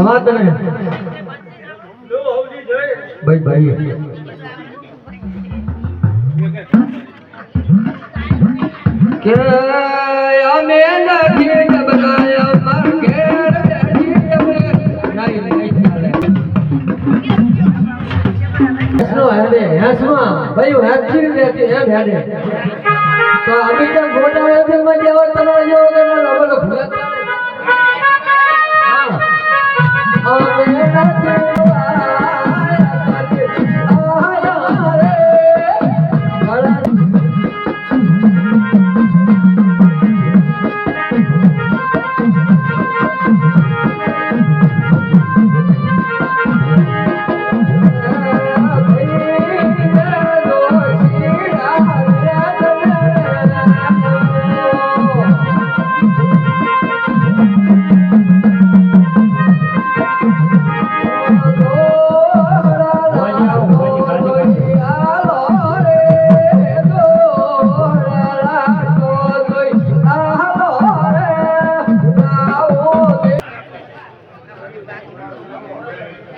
હવા તને ભાઈ ભાઈ. જેવો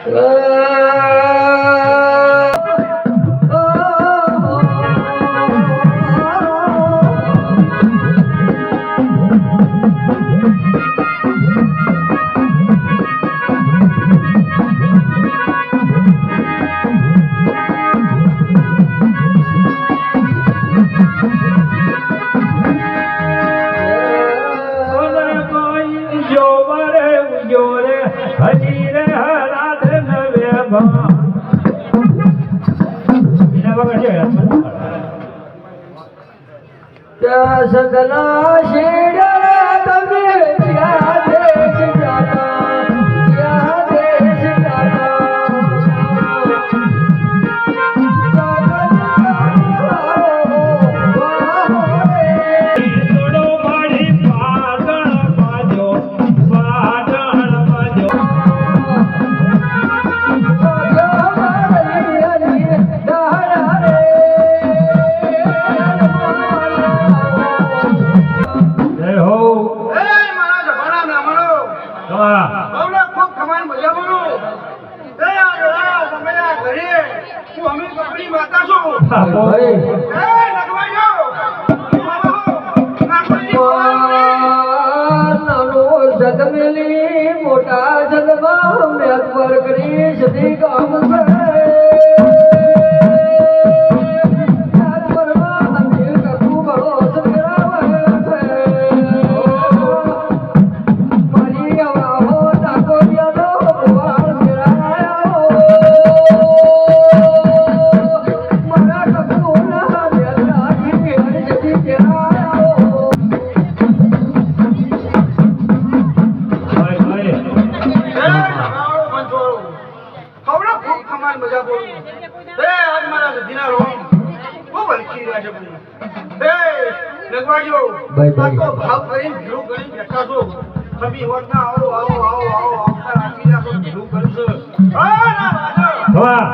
Whoa. સગલા શેડા ખૂબ ખમાન મજા બોલો. હું અમે કપડી માતા છું. જગમેલી મોટા જગમાં મેં પર કરી સદી છે ખમાન મજા બોલું એ આજ મારા નદીના રોમ ખૂબ હલકી રહ્યા છે બે એ ભાઈ. તો ભાવ કરીને ભીડું કરીને બેઠા છો તમે હોટ ના આવો આવો આવો આવો આવતા રાખી રાખો ભીડું કર્યું છે આ ના વાહ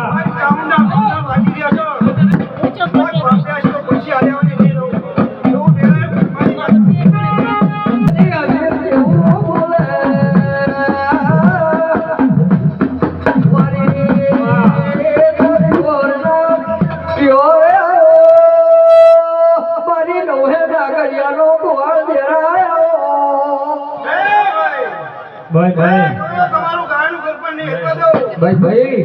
ભાઈ ભાઈ તમારું ગાયનું ઘર પણ નહીં હેઠવા દો. ભાઈ ભાઈ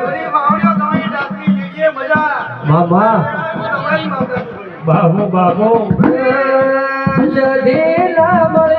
ઘણી વાવડીઓ તમારી ડાકરી લીજીએ મજા. મામા તમારી માતા. બાબુ બાબુ મળે